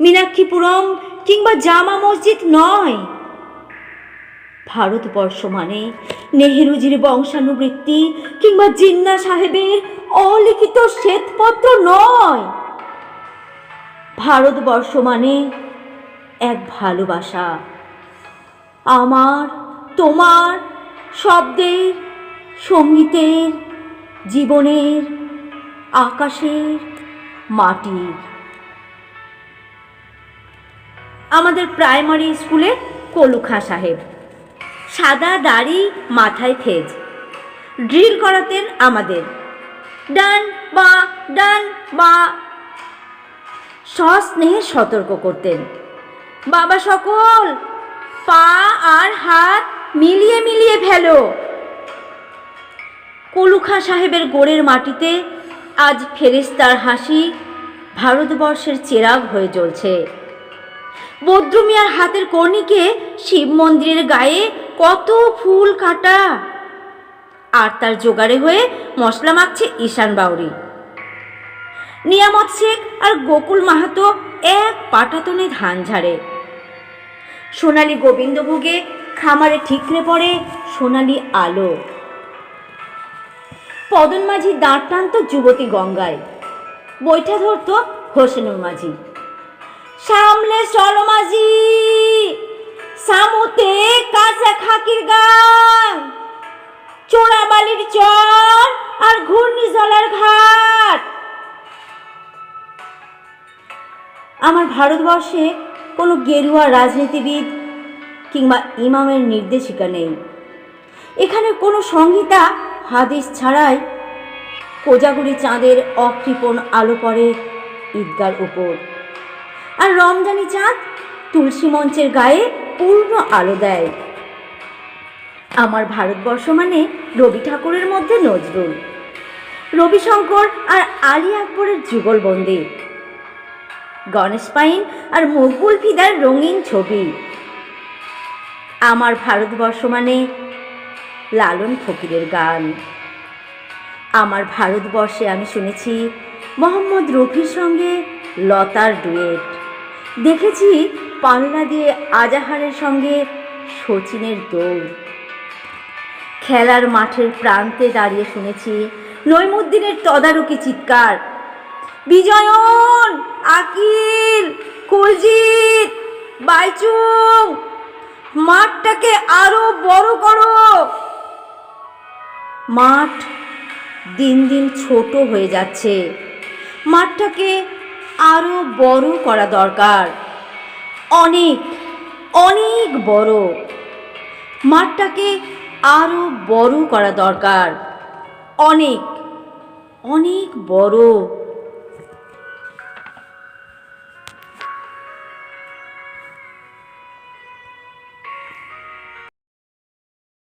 মীনাক্ষীপুরম কিংবা জামা মসজিদ নয়। ভারতবর্ষ মানে নেহেরুজির বংশানুবৃত্তি কিংবা জিন্না সাহেবের অলিখিত শ্বেতপত্র নয়। ভারতবর্ষ মানে এক ভালোবাসা। আমার, তোমার শব্দের, সঙ্গীতের, জীবনের, আকাশের, মাটির। আমাদের প্রাইমারি স্কুলে কলুখা সাহেব। সাদা দাড়ি, মাথায় থেজ। ড্রিল করাতেন আমাদের। ডান, বা ডান, বা। সস্নেহে সতর্ক করতেন। বাবা সকল, পা আর হাত মিলিয়ে মিলিয়ে ফেলো। কলুখা সাহেবের গোড়ের মাটিতে আজ ফেরিস্তার হাসি ভারতবর্ষের চেরাগ হয়ে জ্বলছে। বদ্রুমিয়ার হাতের কর্ণিকে শিব মন্দিরের গায়ে কত ফুল কাটা। আর তার জোগাড়ে হয়ে মশলা মাখছে ঈশান বাউরি। নিয়ামত শেখ আর গোকুল মাহাতো এক পাটাতনে ধান ঝাড়ে। সোনালি গোবিন্দভোগে খামারে ঠিকরে পড়ে সোনালি আলো। পদন মাঝি দাঁড় টানত যুবতী গঙ্গায়। বৈঠা ধরত হোসেনুর মাঝি। সামলে চলো মাঝি। সামুতে কাঁচা খাকির গান চোরাবালির চর আর ঘূর্ণিঝলার ঘাট। আমার ভারতবর্ষে কোনো গেরুয়া রাজনীতিবিদ কিংবা ইমামের নির্দেশিকা নেই। এখানে কোনো সংহিতা, হাদিস ছাড়াই কোজাগুড়ি চাঁদের অকৃপণ আলো পড়ে ঈদগার উপর। আর রমজানি চাঁদ তুলসী মঞ্চের গায়ে পূর্ণ আলো দেয়। আমার ভারতবর্ষ মানে রবি ঠাকুরের মধ্যে নজরুল। রবিশঙ্কর আর আলী আকবরের যুগলবন্দি গণেশ পাইন আর মকবুল ফিদার রঙিন ছবি। আমার ভারতবর্ষ মানে লালন ফকিরের গান। আমার ভারতবর্ষে আমি শুনেছি মোহাম্মদ রফির সঙ্গে লতার ডুয়েট। দেখেছি পাল্লা দিয়ে আজাহারের সঙ্গে সচিনের দৌড়। খেলার মাঠের প্রান্তে দাঁড়িয়ে শুনেছি নৈমুদ্দিনের তদারকি চিৎকার। বিজয়ন, আকিল, কুলজিৎ, বাইচুং, মাঠটাকে আরও বড় করো। মাঠ দিন দিন ছোট হয়ে যাচ্ছে। মাঠটাকে আরও বড় করা দরকার। অনেক অনেক বড়। মাঠটাকে আরও বড় করা দরকার। অনেক অনেক বড়।